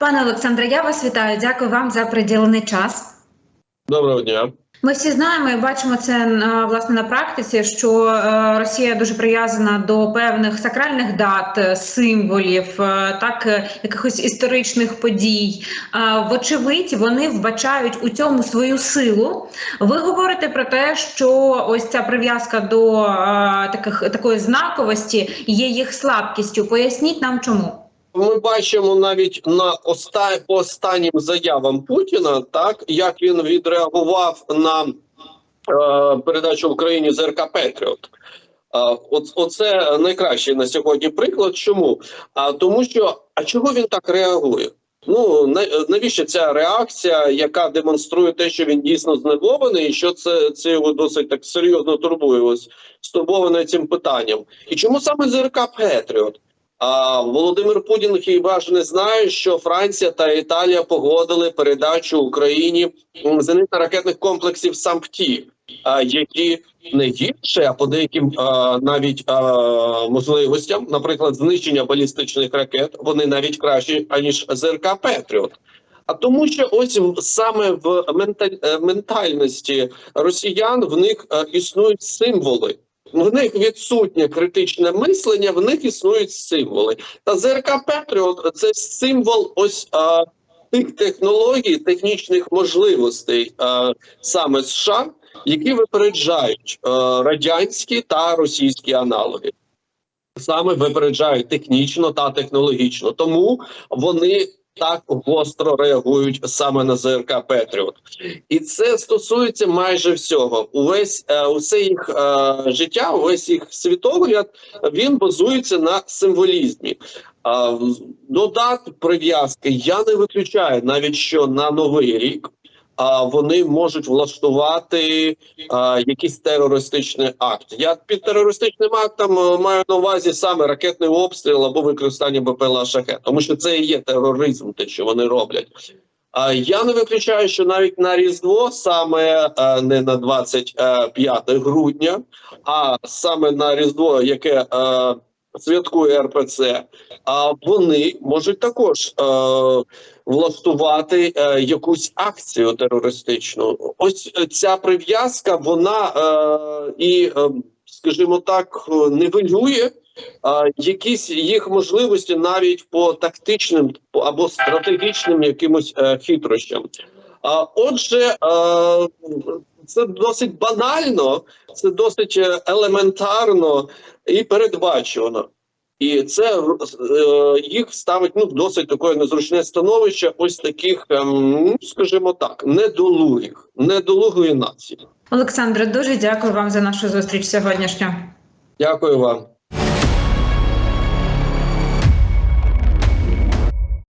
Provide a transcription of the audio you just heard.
Пане Олександре, я вас вітаю. Дякую вам за приділений час. Доброго дня. Ми всі знаємо і бачимо це е, власне на практиці, що е, Росія дуже прив'язана до певних сакральних дат, е, символів, так якихось історичних подій. Вочевидь, вони вбачають у цьому свою силу. Ви говорите про те, що ось ця прив'язка до таких такої знаковості є їх слабкістю. Поясніть нам, чому. Ми бачимо навіть на оста... останнім заявам Путіна, так як він відреагував на е, передачу Україні ЗРК Петріот. От, оце найкращий на сьогодні приклад. Чому? А тому, що а чого він так реагує? Ну навіщо ця реакція, яка демонструє те, що він дійсно зневований, і що це, це його досить так серйозно турбує, ось стурбований цим питанням. І чому саме ЗРК Петріот? А Володимир Путін хіба ж не знає, що Франція та Італія погодили передачу Україні зенитно-ракетних комплексів САМПТІ, які не гірше, а по деяким навіть можливостям, наприклад, знищення балістичних ракет, вони навіть кращі аніж ЗРК Петріот. А тому, що ось саме в е, ментальності росіян в них е, існують символи. В них відсутнє критичне мислення, в них існують символи. Та ЗРК Петріот це символ ось а, тих технологій, технічних можливостей а, саме США, які випереджають а, радянські та російські аналоги. Саме випереджають технічно та технологічно, тому вони так гостро реагують саме на ЗРК Петріот. І це стосується майже всього. Увесь е, усе їх е, життя, увесь їх світогляд він базується на символізмі. А в- до дат прив'язки я не виключаю навіть що на новий рік. А вони можуть влаштувати а, якийсь терористичний акт. Я під терористичним актом е, маю на увазі саме ракетний обстріл або використання БПЛА шахет, тому що це і є тероризм, те, що вони роблять. А я не виключаю, що навіть на Різдво, саме е, не на 25 грудня, а саме на Різдво, яке е, святкує РПЦ, а вони можуть також е, влаштувати е, якусь акцію терористичну. Ось е, ця прив'язка, вона е, і, е, скажімо так, е, нивелює а, якісь їх можливості навіть по тактичним або стратегічним якимось е, хитрощам. Отже, е, це досить банально, це досить е, елементарно і передбачено. І це е, їх ставить ну досить таке незручне становище, ось таких, ем, ну скажімо так, недолугих, недолугої нації. Олександре, дуже дякую вам за нашу зустріч сьогоднішню. Дякую вам.